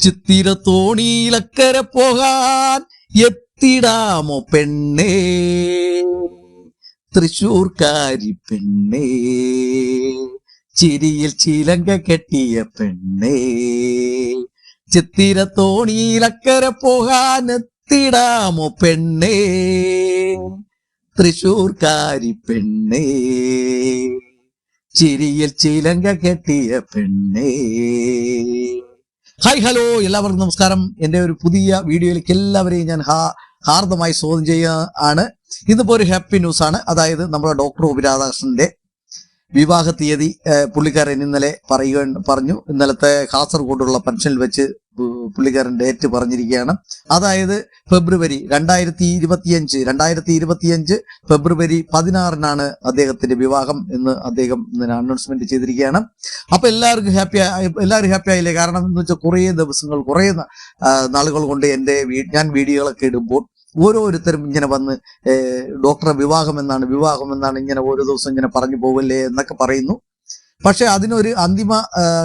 ചിത്തിര തോണിയിലക്കര പോകാൻ എത്തിടാമോ പെണ്ണേ? തൃശൂർക്കാരി പെണ്ണേ. ചിരിയിൽ ചിലങ്ക കെട്ടിയ പെണ്ണേ. ചിത്തിര തോണിയിലക്കര പോകാൻ എത്തിടാമോ പെണ്ണേ? തൃശൂർക്കാരി പെണ്ണേ. ചിരിയിൽ ചിലങ്ക കെട്ടിയ പെണ്ണേ. ഹായ് ഹലോ എല്ലാവർക്കും നമസ്കാരം. എന്റെ ഒരു പുതിയ വീഡിയോയിലേക്ക് എല്ലാവരെയും ഞാൻ ഹാ ഹാർദമായി സ്വാഗതം ചെയ്യുക ആണ് ഒരു ഹാപ്പി ന്യൂസ് ആണ്. അതായത് നമ്മുടെ ഡോക്ടർ ഒ പി രാധാകൃഷ്ണന്റെ വിവാഹ തീയതി പുള്ളിക്കാരൻ ഇന്നലെ പറയുക പറഞ്ഞു. ഇന്നലത്തെ കാസർഗോഡുള്ള പെൻഷനിൽ വെച്ച് പുള്ളിക്കാരൻ ഡേറ്റ് പറഞ്ഞിരിക്കുകയാണ്. അതായത് ഫെബ്രുവരി രണ്ടായിരത്തി ഇരുപത്തിയഞ്ച് രണ്ടായിരത്തി ഇരുപത്തിയഞ്ച് ഫെബ്രുവരി പതിനാറിനാണ് അദ്ദേഹത്തിന്റെ വിവാഹം എന്ന് അദ്ദേഹം അനൗൺസ്മെന്റ് ചെയ്തിരിക്കുകയാണ്. അപ്പൊ എല്ലാവർക്കും ഹാപ്പി എല്ലാവരും ഹാപ്പി ആയില്ലേ? കാരണം എന്ന് വെച്ചാൽ കുറേ ദിവസങ്ങൾ കുറേ നാളുകൾ കൊണ്ട് എന്റെ ഞാൻ വീഡിയോകളൊക്കെ ഇടുമ്പോൾ ഓരോരുത്തരും ഇങ്ങനെ വന്ന് ഡോക്ടറെ വിവാഹം എന്നാണ് വിവാഹം എന്നാണ് ഇങ്ങനെ ഓരോ ദിവസം ഇങ്ങനെ പറഞ്ഞു പോവല്ലേ എന്നൊക്കെ പറയുന്നു. പക്ഷെ അതിനൊരു അന്തിമ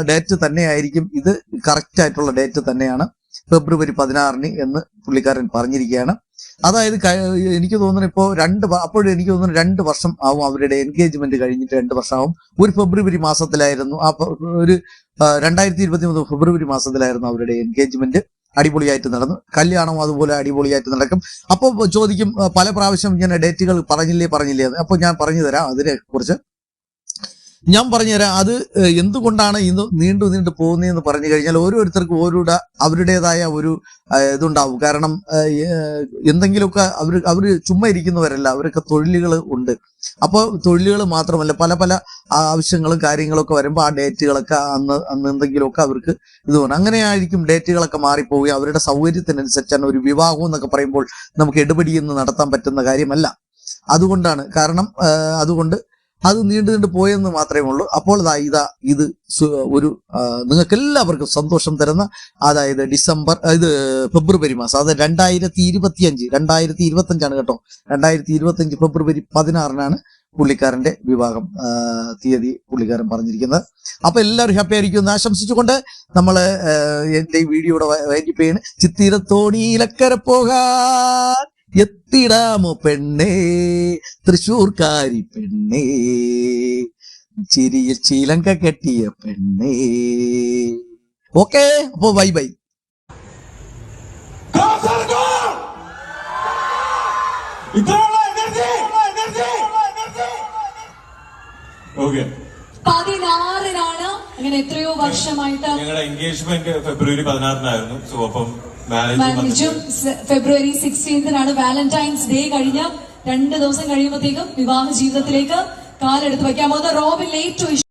ഡേറ്റ് തന്നെയായിരിക്കും. ഇത് കറക്റ്റ് ആയിട്ടുള്ള ഡേറ്റ് തന്നെയാണ്. ഫെബ്രുവരി പതിനാറിന് എന്ന് പുള്ളിക്കാരൻ പറഞ്ഞിരിക്കുകയാണ്. അതായത് എനിക്ക് തോന്നുന്നു ഇപ്പോൾ രണ്ട് അപ്പോഴും എനിക്ക് തോന്നുന്നു രണ്ട് വർഷം ആവും അവരുടെ എൻഗേജ്മെന്റ് കഴിഞ്ഞിട്ട് രണ്ട് വർഷമാവും. ഒരു ഫെബ്രുവരി മാസത്തിലായിരുന്നു. ആ ഒരു രണ്ടായിരത്തി ഇരുപത്തി മൂന്ന് ഫെബ്രുവരി മാസത്തിലായിരുന്നു അവരുടെ എൻഗേജ്മെന്റ് അടിപൊളിയായിട്ട് നടന്നു. കല്യാണം അതുപോലെ അടിപൊളിയായിട്ട് നടക്കും. അപ്പോൾ ചോദിക്കും പല പ്രാവശ്യം ഇങ്ങനെ ഡേറ്റുകൾ പറഞ്ഞില്ലേ പറഞ്ഞില്ലേ. അപ്പോൾ ഞാൻ പറഞ്ഞു തരാം അതിനെ കുറിച്ച് ഞാൻ പറഞ്ഞുതരാം അത് എന്തുകൊണ്ടാണ് ഇന്ന് നീണ്ടു നീണ്ടു പോകുന്നതെന്ന് പറഞ്ഞു കഴിഞ്ഞാൽ ഓരോരുത്തർക്കും ഓരോ അവരുടേതായ ഒരു ഇതുണ്ടാവും. കാരണം എന്തെങ്കിലുമൊക്കെ അവർ അവർ ചുമ്മാ ഇരിക്കുന്നവരല്ല അവരൊക്കെ തൊഴിലുകൾ ഉണ്ട്. അപ്പോൾ തൊഴിലുകൾ മാത്രമല്ല പല പല ആവശ്യങ്ങളും കാര്യങ്ങളൊക്കെ വരുമ്പോൾ ആ ഡേറ്റുകളൊക്കെ അന്ന് അന്ന് എന്തെങ്കിലുമൊക്കെ അവർക്ക് ഇത് വേണം അങ്ങനെയായിരിക്കും ഡേറ്റുകളൊക്കെ മാറിപ്പോവുകയും അവരുടെ സൗകര്യത്തിനനുസരിച്ചാണ് ഒരു വിവാഹം എന്നൊക്കെ പറയുമ്പോൾ നമുക്ക് എടുപടിയെന്ന് നടത്താൻ പറ്റുന്ന കാര്യമല്ല. അതുകൊണ്ടാണ് കാരണം അതുകൊണ്ട് അത് നീണ്ടു നീണ്ടു പോയെന്ന് മാത്രമേ ഉള്ളൂ. അപ്പോൾ ഇതാ ഇതാ ഇത് ഒരു നിങ്ങൾക്ക് എല്ലാവർക്കും സന്തോഷം തരുന്ന അതായത് ഡിസംബർ ഇത് ഫെബ്രുവരി മാസം അതായത് രണ്ടായിരത്തി ഇരുപത്തി അഞ്ച് രണ്ടായിരത്തി ഇരുപത്തി അഞ്ചാണ് കേട്ടോ. രണ്ടായിരത്തി ഇരുപത്തി അഞ്ച് ഫെബ്രുവരി പതിനാറിനാണ് പുള്ളിക്കാരന്റെ വിവാഹം തീയതി പുള്ളിക്കാരൻ പറഞ്ഞിരിക്കുന്നത്. അപ്പൊ എല്ലാവരും ഹാപ്പി ആയിരിക്കും എന്ന് ആശംസിച്ചുകൊണ്ട് നമ്മൾ എന്റെ ഈ വീഡിയോയുടെ വൈകിപ്പേണ് ചിത്തിരത്തോണിയിലക്കര പോകാൻ. എത്തിടാമോ പെണ്ണേ? തൃശൂർക്കാരി പെണ്ണേ. ചിരിയിൽ ചീലങ്ക കെട്ടിയ പെണ്ണേ. ഓക്കെ അപ്പോ ബൈ ബൈ. കാസർഗോഡ് ഇത്രയുള്ള എനർജി എനർജി ഓക്കെ. പതിനാറിനാണ് അങ്ങനെ എത്രയോ വർഷമായിട്ട് ഞങ്ങളുടെ എൻഗേജ്മെന്റ് ഫെബ്രുവരി പതിനാറിനായിരുന്നു. സോ അപ്പം മാരേജ് ഫെബ്രുവരി സിക്സ്റ്റീൻത്തിനാണ് വാലന്റൈൻസ് ഡേ കഴിഞ്ഞ രണ്ട് ദിവസം കഴിയുമ്പോഴത്തേക്കും വിവാഹ ജീവിതത്തിലേക്ക് കാലെടുത്ത് വയ്ക്കാൻ പോകുന്ന റോബിൻ ലേറ്റ്